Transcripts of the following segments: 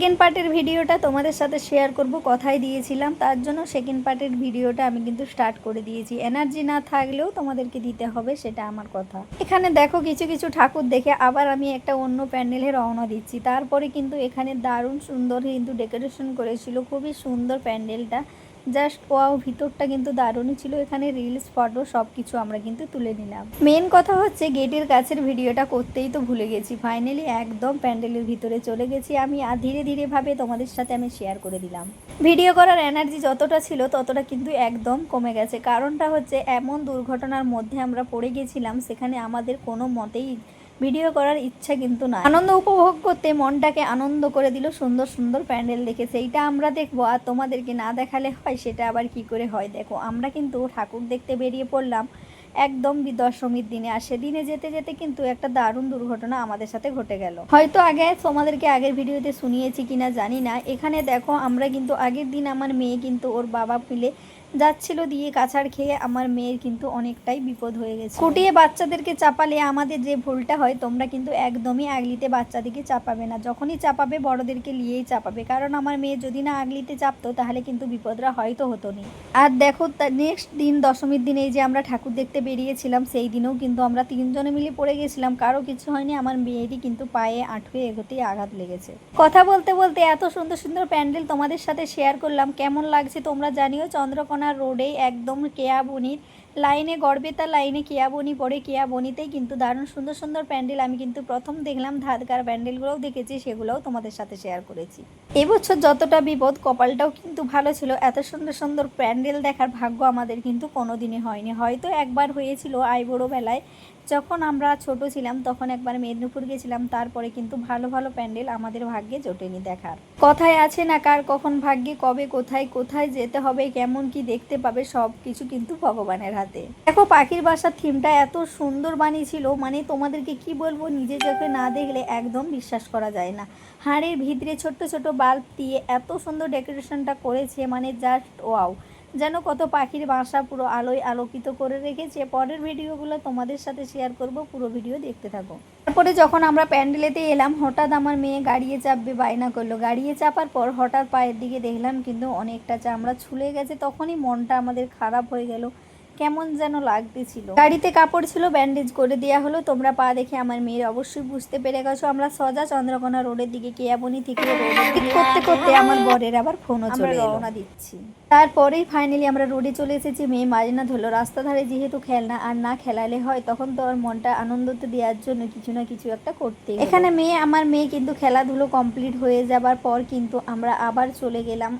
Second পার্টের ভিডিওটা তোমাদের সাথে শেয়ার করব। কথাই দিয়েছিলাম, তার জন্য সেকেন্ড পার্টের ভিডিওটা আমি কিন্তু স্টার্ট করে দিয়েছি। এনার্জি না থাকলেও তোমাদেরকে দিতে হবে, সেটা আমার কথা। এখানে দেখো কিছু কিছু ঠাকুর দেখে আবার আমি একটা অন্য প্যান্ডেলে রওনা দিচ্ছি। তারপরে কিন্তু এখানে দারুণ সুন্দর কিন্তু ডেকোরেশন করেছিল, খুবই সুন্দর প্যান্ডেলটা। জাস্ট ওয়াও ভিতরটা কিন্তু দারুণই ছিল। এখানে রিলস ফটো সব কিছু আমরা কিন্তু তুলে নিলাম। মেন কথা হচ্ছে গেটের কাছের ভিডিওটা করতেই তো ভুলে গেছি। ফাইনালি একদম প্যান্ডেলের ভিতরে চলে গেছি আমি আর ধীরে ধীরে ভাবে তোমাদের সাথে আমি শেয়ার করে দিলাম। ভিডিও করার এনার্জি যতটা ছিল ততটা কিন্তু একদম কমে গেছে। কারণটা হচ্ছে এমন দুর্ঘটনার মধ্যে আমরা পড়ে গেছিলাম, সেখানে আমাদের কোনো মতেই ভিডিও করার ইচ্ছা কিন্তু না আনন্দ উপভোগ করতে মনটাকে আনন্দ করে দিল, সুন্দর সুন্দর প্যান্ডেল দেখে সেইটা আমরা দেখব, আর তোমাদেরকে না দেখালে হয়, সেটা আবার কি করে হয় দেখো। আমরা কিন্তু ঠাকুর দেখতে বেরিয়ে পড়লাম একদম দশমীর দিনে, আর সেদিনে যেতে যেতে কিন্তু একটা দারুণ দুর্ঘটনা আমাদের সাথে ঘটে গেল। হয়তো আগে তোমাদেরকে আগের ভিডিওতে শুনিয়েছি কিনা জানি না। এখানে দেখো, আমরা কিন্তু আগের দিন আমার মেয়ে কিন্তু ওর বাবা মিলে যাচ্ছিল দিয়ে কাছাড় খেয়ে আমার মেয়ের কিন্তু অনেকটাই বিপদ হয়ে গেছে। কুটিয়ে বাচ্চাদেরকে চাপালে আমাদের যে ভুলটা হয়, তোমরা কিন্তু একদমই আগলিতে বাচ্চাদেরকে চাপাবে না। যখনই চাপাবে, বড়দেরকে নিয়েই চাপাবে। কারণ আমার মেয়ে যদি না আগলিতে চাপতো, তাহলে কিন্তু বিপদরা হয়তো হতো নি। আর দেখো নেক্সট দিন, দশমীর দিনে যে আমরা ঠাকুর দেখতে বেরিয়েছিলাম, সেই দিনেও কিন্তু আমরা তিনজনে মিলে পড়ে গেছিলাম। কারও কিছু হয়নি, আমার মেয়েরই কিন্তু পায়ে আঁটুয়ে এগোতেই আঘাত লেগেছে। কথা বলতে বলতে এত সুন্দর সুন্দর প্যান্ডেল তোমাদের সাথে শেয়ার করলাম। কেমন লাগছে তোমরা জানিও। চন্দ্রকোনা রোডে একদম কেয়া কেয়াবনির লাইনে গড়বেতা লাইনে কেয়াবনি পড়ে কেয়াবনিতেই কিন্তু দারুণ সুন্দর সুন্দর প্যান্ডেল। আমি কিন্তু প্রথম দেখলাম ধাদকার প্যান্ডেলগুলোও দেখেছি, সেগুলোও তোমাদের সাথে শেয়ার করেছি। এবছর যতটা বিপদ, কপালটাও কিন্তু ভালো ছিল। এত সুন্দর সুন্দর প্যান্ডেল দেখার ভাগ্য আমাদের কিন্তু কোনোদিনই হয়নি। হয়তো একবার হয়েছিল আইবড়ো বেলায়। যখন আমরা ছোট ছিলাম, তখন একবার মেদিনীপুর গেছিলাম, তারপরে কিন্তু ভালো ভালো প্যান্ডেল আমাদের ভাগ্যে জোটেনি দেখার। কথায় আছে না কার কখন ভাগ্যে, কবে কোথায় কোথায় যেতে হবে, কেমন কি দেখতে পাবে সব কিছু কিন্তু ভগবানের হাতে দেখো পাখির বাসার থিমটা এত সুন্দর বানিয়েছিল মানে তোমাদেরকে কি বলব, নিজে চোখে না দেখলে একদম বিশ্বাস করা যায় না। হাড়ের ভিতরে ছোট্ট ছোট বাল্ব দিয়ে এত সুন্দর ডেকোরেশনটা করেছে মানে জাস্ট ওয়াও যেন কত পাখির বাসা পুরো আলোয় আলোকিত করে রেখেছে। পরের ভিডিওগুলো তোমাদের সাথে শেয়ার করব, পুরো ভিডিও দেখতে থাকো। তারপরে যখন আমরা প্যান্ডেলেতে এলাম, হঠাৎ আমার মেয়ে গাড়িয়ে চাপবে, বায়না করল। গাড়িয়ে চাপার পর হঠাৎ পায়ের দিকে দেখলাম কিন্তু অনেকটা চামড়া ছুলে গেছে, তখনই মনটা আমাদের খারাপ হয়ে গেল। কেমন যেন লাগতেছিল। গাড়িতে কাপড় ছিল ব্যান্ডেজ করে দেওয়া হলো। তোমরা পা দেখে আমার মেয়ের অবশ্যই বুঝতে পেরে গেছো। আমরা সজা চন্দ্রকোনা রোডের দিকে কেয়াবনি থেকে করতে করতে আমার বরের আবার ফোনও চলে রওনা দিচ্ছি। তারপরেই ফাইনালি আমরা রোডে চলে এসেছি। মেয়ে মাজনা ধরলো। রাস্তা ধারে যেহেতু খেলনা আর না খেলালে হয় তখন তো আর মনটা আনন্দতে দেওয়ার জন্য কিছু না কিছু একটা করতে এখানে মেয়ে আমার মেয়ে কিন্তু খেলাধুলো কমপ্লিট হয়ে যাবার পর কিন্তু আমরা আবার চলে গেলাম।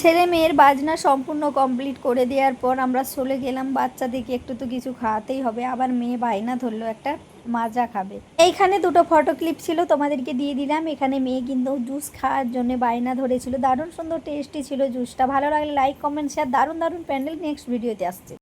ছেলে মেয়ের বাজনা সম্পূর্ণ কমপ্লিট করে দেওয়ার পর আমরা চলে গেলাম বাচ্চাদেরকে একটু তো কিছু খাওয়াতেই হবে। আবার মেয়ে বায়না ধরলো, একটা মাজা খাবে। এইখানে দুটো ফটো ক্লিপ ছিল, তোমাদেরকে দিয়ে দিলাম। এখানে মেয়ে কিন্তু জুস খাওয়ার জন্য বায়না ধরেছিল। দারুণ সুন্দর টেস্টি ছিল জুসটা ভালো লাগলে লাইক কমেন্ট শেয়ার দারুণ দারুণ, প্যান্ডেল নেক্সট ভিডিওতে আসছে।